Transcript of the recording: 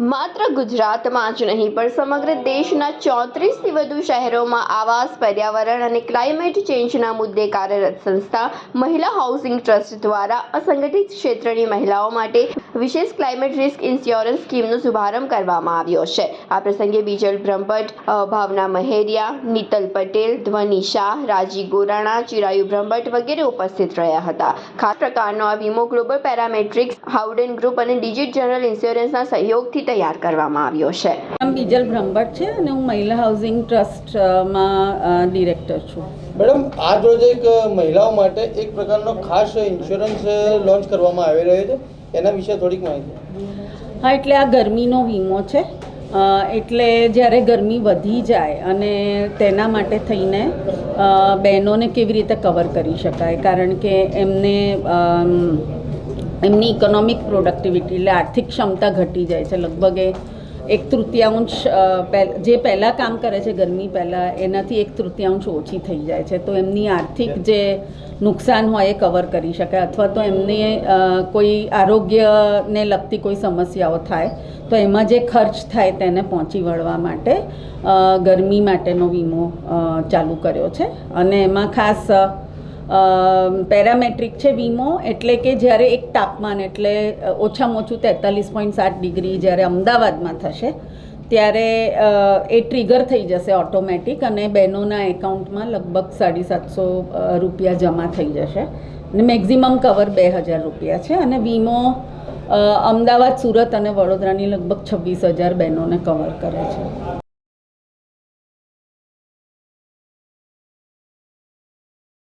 માત્ર ગુજરાતમાં જ નહીં, પણ સમગ્ર દેશના ચોત્રીસથી વધુ શહેરોમાં આવાસ, પર્યાવરણ અને ક્લાઇમેટ ચેન્જના મુદ્દે કાર્યરત સંસ્થા મહિલા હાઉસિંગ ટ્રસ્ટ દ્વારા અસંગઠિત ક્ષેત્રની મહિલાઓ માટે વિશેષ ક્લાઇમેટ રિસ્ક ઇન્સ્યોરન્સ સ્કીમનો શુભારંભ કરવામાં આવ્યો છે. આ પ્રસંગે બીજલ બ્રહ્મભટ્ટ ભાવના મહેરિયા, નીતલ પટેલ, ધ્વનિ શાહ રાજી ગોરાણા, ચિરાયુ બ્રહ્મભટ્ટ વગેરે ઉપસ્થિત રહ્યા હતા. ખાસ પ્રકારનો આ વીમો ગ્લોબલ પેરામેટ્રિક્સ, હાઉડન ગ્રુપ અને ડિજિટ જનરલ ઇન્સ્યોરન્સના સહયોગથી તૈયાર કરવામાં આવ્યો છે. નામ બીજલ બ્રહ્મભટ્ટ છે અને હું મહિલા હાઉસિંગ ટ્રસ્ટમાં ડિરેક્ટર છું. મેડમ આ રોજ એક મહિલાઓ માટે એક પ્રકારનો ખાસ ઇન્સ્યોરન્સ લોન્ચ કરવામાં આવી રહ્યો છે. એના વિશે થોડીક માહિતી. હા એટલે આ ગરમીનો વીમો છે. એટલે જ્યારે ગરમી વધી જાય અને તેના માટે થઈને બહેનોને કેવી રીતે કવર કરી શકાય? કારણ કે એમને એમની ઇકોનોમિક પ્રોડક્ટિવિટી એટલે આર્થિક ક્ષમતા ઘટી જાય છે. લગભગ એ એક તૃતીયાંશ જે પહેલાં કામ કરે છે ગરમી પહેલાં, એનાથી એક તૃતીયાંશ ઓછી થઈ જાય છે. તો એમની આર્થિક જે નુકસાન હોય એ કવર કરી શકાય અથવા તો એમને કોઈ આરોગ્યને લગતી કોઈ સમસ્યાઓ થાય, તો એમાં જે ખર્ચ થાય તેને પહોંચી વળવા માટે ગરમી માટેનો વીમો ચાલુ કર્યો છે. અને એમાં ખાસ પેરામેટ્રિક છે વીમો, એટલે કે જ્યારે એક તાપમાન, એટલે ઓછામાં ઓછું તેતાલીસ પોઈન્ટ સાત ડિગ્રી જ્યારે અમદાવાદમાં થશે, ત્યારે એ ટ્રિગર થઈ જશે ઓટોમેટિક અને બહેનોના એકાઉન્ટમાં લગભગ સાડી સાતસો રૂપિયા જમા થઈ જશે. અને મેક્ઝિમમ કવર બે હજાર રૂપિયા છે અને વીમો અમદાવાદ, સુરત અને વડોદરાની લગભગ છવ્વીસ હજાર બહેનોને કવર કરે છે.